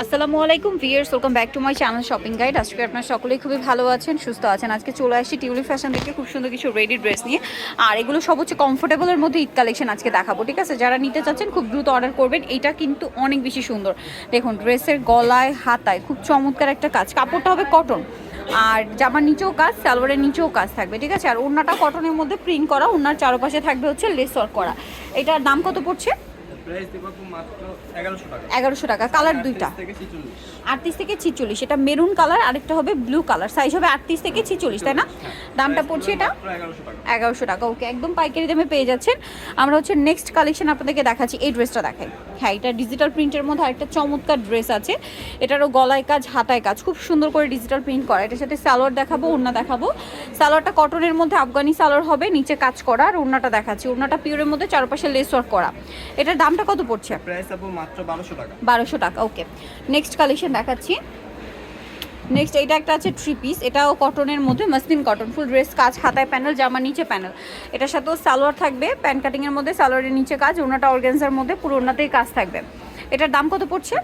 আসসালামু আলাইকুম viewers welcome back to my channel shopping guide. আজকে আপনারা সকলেই খুবই ভালো আছেন, সুস্থ আছেন। আজকে চলে আসছি টিউলি ফ্যাশন থেকে খুব সুন্দর কিছু রেডি ড্রেস নিয়ে। আর এগুলো সব হচ্ছে কমফোর্টেবলের মধ্যে ঈদ কালেকশন আজকে দেখাবো, ঠিক আছে? যারা নিতে চাচ্ছেন, খুব দ্রুত অর্ডার করবেন। এটা কিন্তু অনেক বেশি সুন্দর। দেখুন ড্রেসের গলায়, হাতায় খুব চমৎকার একটা কাজ। কাপড়টা হবে কটন আর জামার নিচেও কাজ, সালোয়ারের নিচেও কাজ থাকবে, ঠিক আছে? আর ওড়নাটা কটনের মধ্যে প্রিন্ট করা ওনার চারপাশে থাকবে হচ্ছে লেসর করা। এটার দাম কত পড়ছে? এগারোশো টাকা। কালার দুইটা। আটত্রিশ থেকে ছিচল্লিশ এটা মেরুন কালার আরেকটা হবে ব্লু কালার। সাইজ হবে আটত্রিশ থেকে ছিচল্লিশ তাই না? দামটা পড়ছে এটা এগারোশো টাকা। ওকে একদম পাইকারি দামে পেয়ে যাচ্ছেন। আমরা হচ্ছে নেক্সট কালেকশন আপনাদেরকে দেখাচ্ছি এই ড্রেসটা দেখাই। হ্যাঁ এটা ডিজিটাল প্রিন্টের মধ্যে আরেকটা চমৎকার ড্রেস আছে। এটারও গলায় কাজ হাতায় কাজ খুব সুন্দর করে ডিজিটাল প্রিন্ট করা। এটার সাথে সালোয়ার দেখাবো ওড়না দেখাবো। সালোয়ারটা কটনের মধ্যে আফগানি সালোয়ার হবে নিচে কাজ করা আর ওড়নাটা দেখাচ্ছি। ওড়নাটা পিওরের মধ্যে চারপাশে লেস ওয়ার্ক করা। এটার দামটা কত পড়ছে? প্রাইস মাত্র বারোশো টাকা। বারোশো টাকা ওকে নেক্সট কালেকশন দেখাচ্ছি। নেক্সট এটা একটা আছে থ্রি পিস এটাও কটনের মধ্যে মাসলিন কটন ফুল ড্রেস কাজ হাতায় প্যানেল জামার নিচে প্যানেল এটার সাথেও সালোয়ার থাকবে প্যান্ট কাটিংয়ের মধ্যে সালোয়ারের নিচে কাজ ওনাটা অর্গেন্সার মধ্যে পুরো ওনাতেই কাজ থাকবে। এটার দাম কত পড়ছে?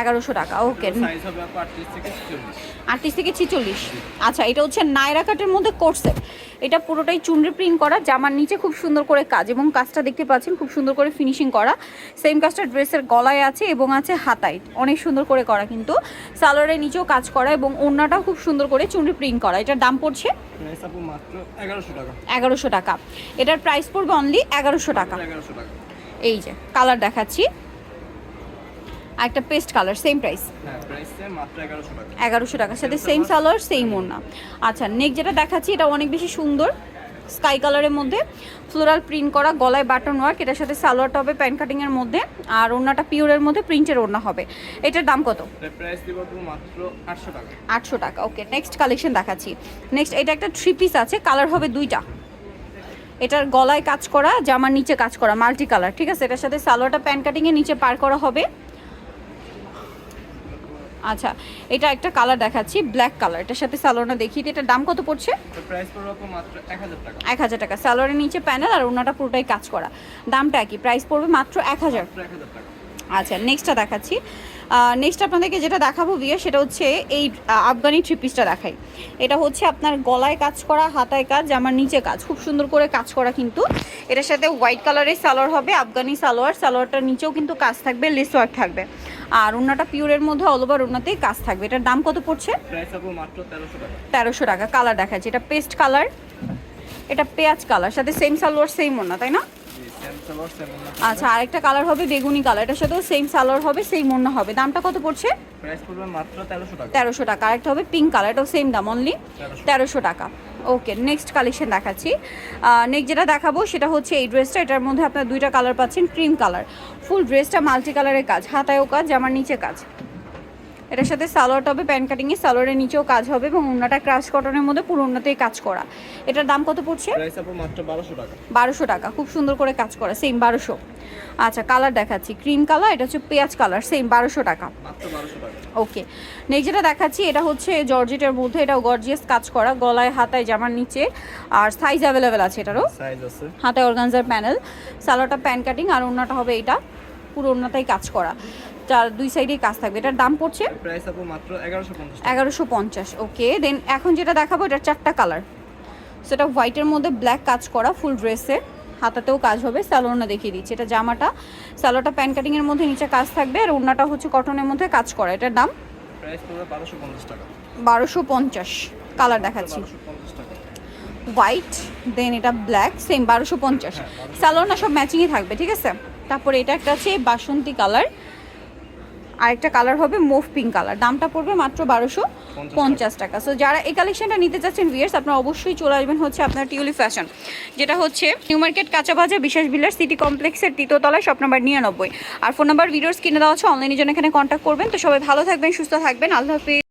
এগারোশো টাকা। ওকে সাইজ আটত্রিশ থেকে ছিচল্লিশ। আটত্রিশ থেকে ছিচল্লিশ। আচ্ছা এটা হচ্ছে নায়রা কাটের মধ্যে কোর্সেট এটা পুরোটাই চুনরি প্রিন্ট করা জামার নিচে খুব সুন্দর করে কাজ এবং কাজটা দেখতে পাচ্ছেন খুব সুন্দর করে ফিনিশিং করা। সেম কাজটা ড্রেসের গলায় আছে এবং আছে হাতায় অনেক সুন্দর করে করা কিন্তু। সালোয়ারের নিচেও কাজ করা এবং ওড়নাটাও খুব সুন্দর করে চুনরি প্রিন্ট করা। এটার দাম পড়ছে এগারোশো টাকা। এটার প্রাইস পড়বে অনলি এগারোশো টাকা। এই যে কালার দেখাচ্ছি। আর একটা পেস্ট কালার সেম প্রাইস হ্যাঁ প্রাইস মাত্র এগারোশো টাকা। এগারোশো টাকার সাথে সেম সালোয়ার সেম ওড়না আচ্ছা নেক যেটা দেখাচ্ছি এটা অনেক বেশি সুন্দর স্কাই কালারের মধ্যে। ফ্লোরাল প্রিন্ট করা গলায় বাটন ওয়ার্ক এটার সাথে সালোয়ারটা হবে প্যান্ট কাটিংয়ের মধ্যে। আর ওড়নাটা পিওরের মধ্যে প্রিন্টের ওড়না হবে। এটার দাম কত? প্রাইস দিব আপু মাত্র আটশো টাকা। আটশো টাকা ওকে নেক্সট কালেকশন দেখাচ্ছি। নেক্সট এটা একটা থ্রি পিস আছে কালার হবে দুইটা। এটার গলায় কাজ করা জামার নিচে কাজ করা মাল্টি কালার ঠিক আছে? এটার সাথে সালোয়ারটা প্যান্ট কাটিংয়ে নিচে পার করা হবে। আচ্ছা এটা একটা কালার দেখাচ্ছি ব্ল্যাক কালার এটার সাথে সালোয়ারটা দেখিয়ে দিই এটার দাম কত পড়ছে? প্রাইস পড়বে মাত্র এক হাজার টাকা। এক হাজার টাকা। সালোয়ারের নিচে প্যানেল আর ওনাটা পুরোটাই কাজ করা। দামটা কি প্রাইস পড়বে মাত্র এক হাজার। মাত্র এক হাজার টাকা। আচ্ছা নেক্সটটা দেখাচ্ছি। নেক্সট আপনাদেরকে যেটা দেখাবো বিয়ে সেটা হচ্ছে এই আফগানি থ্রি পিসটা দেখাই। এটা হচ্ছে আপনার গলায় কাজ করা হাতায় কাজ জামার নিচে কাজ। খুব সুন্দর করে কাজ করা কিন্তু। এটার সাথে হোয়াইট কালারের সালোয়ার হবে আফগানি সালোয়ার সালোয়ারটার নিচেও কিন্তু কাজ থাকবে লেস ওয়ার্ক থাকবে। আর ওনাটা পিওরের মধ্যে অল ওভার ওনাতেই কাজ থাকবে। এটার দাম কত পড়ছে? তেরোশো টাকা। কালার দেখাচ্ছি এটা পেস্ট কালার এটা পেঁয়াজ কালার সাথে সেম সালোয়ার সেম ওনা তাই না? আচ্ছা আরেকটা কালার হবে বেগুনি কালার এটার সাথেও সেম সালোয়ার হবে সেম ওড়না হবে। দামটা কত পড়ছে? তেরোশো টাকা। আরেকটা হবে পিঙ্ক কালার এটাও সেম দাম অনলি তেরোশো টাকা। ওকে নেক্সট কালেকশন দেখাচ্ছি। নেক্সট যেটা দেখাবো সেটা হচ্ছে এই ড্রেসটা এটার মধ্যে আপনার দুইটা কালার পাচ্ছেন ক্রিম কালার ফুল ড্রেসটা মাল্টি কালারের কাজ, হাতায়ও কাজ, জামার নিচে কাজ। এটার সাথে সালোয়ারটা হবে প্যান্ট কাটিংয়ে সালোয়ারের নিচেও কাজ হবে এবং ওনাটা ক্রাশ কটনের মধ্যে পুরো ওনাতেই কাজ করা। এটার দাম কত পড়ছে? প্রাইস আপু মাত্র বারোশো টাকা। খুব সুন্দর করে কাজ করা সেম বারোশো। আচ্ছা কালার দেখাচ্ছি ক্রিম কালার এটা হচ্ছে পেঁয়াজ কালার সেম বারোশো টাকা। মাত্র বারোশো টাকা। ওকে নেক্সট যেটা দেখাচ্ছি এটা হচ্ছে জর্জেটের মধ্যে এটাও গর্জিয়াস কাজ করা গলায় হাতায় জামার নিচে আর সাইজ অ্যাভেলেবেল আছে এটারও। সাইজ আছে। হাতায় অর্গানজার প্যানেল সালোয়ারটা প্যান কাটিং আর অন্যটা হবে এটা পুরো অন্যটাই কাজ করা। চার দুই সাইডেই কাজ থাকবে। এটার দাম পড়ছে? প্রাইস আপু মাত্র এগারোশো পঞ্চাশ এগারোশো পঞ্চাশ ওকে দেন এখন যেটা দেখাবো এটার চারটা কালার সেটা হোয়াইটের মধ্যে ব্ল্যাক কাজ করা ফুল ড্রেসে হাতাতেও কাজ হবে স্যালোনা দেখিয়ে দিচ্ছি। এটা জামাটা। স্যালোটা প্যান কাটিংয়ের মধ্যে নিচে কাজ থাকবে আর ওড়নাটা হচ্ছে কটনের মধ্যে কাজ করা। এটার দাম? বারোশো পঞ্চাশ কালার দেখাচ্ছি। হোয়াইট দেন এটা ব্ল্যাক সেম বারোশো পঞ্চাশ। স্যালোনা সব ম্যাচিংই থাকবে ঠিক আছে? তারপরে এটা একটা আছে বাসন্তী কালার আরেকটা কালার হবে মুভ পিঙ্ক কালার। দামটা পড়বে মাত্র বারোশো পঞ্চাশ টাকা। সো যারা এই কালেকশনটা নিতে চাচ্ছেন ভিয়ার্স আপনারা অবশ্যই চলে আসবেন হচ্ছে আপনার টিউলি ফ্যাশন যেটা হচ্ছে নিউ মার্কেট কাঁচাবাজার বিশেষ বিলার সিটি কমপ্লেক্সের তৃতীয়তলায় সব নাম্বার নিরানব্বই। আর ফোন নাম্বার ভিডিওস কিনে দেওয়া হচ্ছে অনলাইনে জন্য এখানে কন্ট্যাক্ট করবেন। তো সবাই ভালো থাকবেন সুস্থ থাকবেন। আল্লাহ হাফিজ।